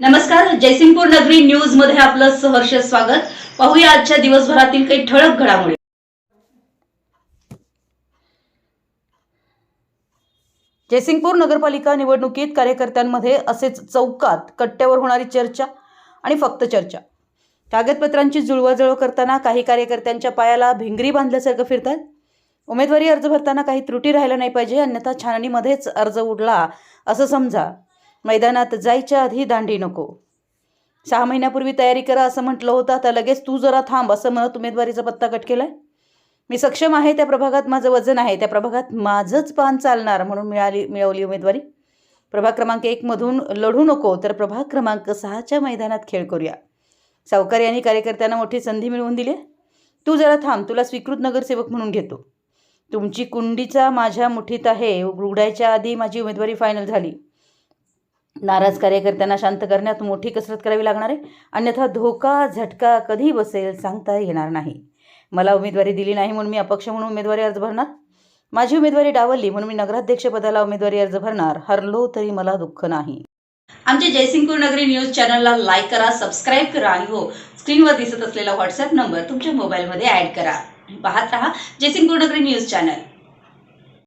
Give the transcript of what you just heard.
नमस्कार जयसिंगपूर नगरी न्यूजमध्ये आपलं सहर्ष स्वागत. पाहूया आजच्या दिवसभरातील काही ठळक घडामोडी. जयसिंगपूर नगरपालिका निवडणुकीत कार्यकर्त्यांमध्ये असेच चौकात कट्ट्यावर होणारी चर्चा आणि फक्त चर्चा. कागदपत्रांची जुळवाजुळव करताना काही कार्यकर्त्यांच्या पायाला भिंगरी बांधल्यासारखं फिरतात. उमेदवारी अर्ज भरताना काही त्रुटी राहिला नाही पाहिजे अन्यथा छाननीमध्येच अर्ज उडला असं समजा. मैदानात जायच्या आधी दांडी नको. सहा महिन्यापूर्वी तयारी करा असं म्हटलं होतं आता लगेच तू जरा थांब असं म्हणत उमेदवारीचा पत्ता कट केलाय. मी सक्षम आहे त्या प्रभागात माझं वजन आहे त्या प्रभागात माझंच पान चालणार म्हणून मिळाली मिळवली उमेदवारी. प्रभाग क्रमांक एकमधून लढू नको तर प्रभाग क्रमांक सहाच्या मैदानात खेळ करूया. सावकार यांनी कार्यकर्त्यांना मोठी संधी मिळवून दिली आहे. तू जरा थांब तुला स्वीकृत नगरसेवक म्हणून घेतो. तुमची कुंडीचा माझ्या मुठीत आहे उघडायच्या आधी माझी उमेदवारी फायनल झाली. नाराज कार्यकर्त्यांना शांत करण्यात मोठी कसरत करावी लागणार आहे. अन्यथा धोका झटका कधी बसेल सांगता येणार नाही. मला उमेदवारी दिली नाही म्हणून मी अपक्ष म्हणून उमेदवारी अर्ज भरणार? माझी उमेदवारी डावलली म्हणून मी नगराध्यक्षपदाला उमेदवारी अर्ज भरणार? हरलो तरी मला दुःख नाही. आमच्या जयसिंगपूर नगरी न्यूज चॅनलला लाईक करा सबस्क्राईब करा आणि हो स्क्रीनवर दिसत असलेला व्हॉट्सअप नंबर तुमच्या मोबाईलमध्ये ऍड करा. पाहत रहा जयसिंगपूर नगरी न्यूज चॅनल.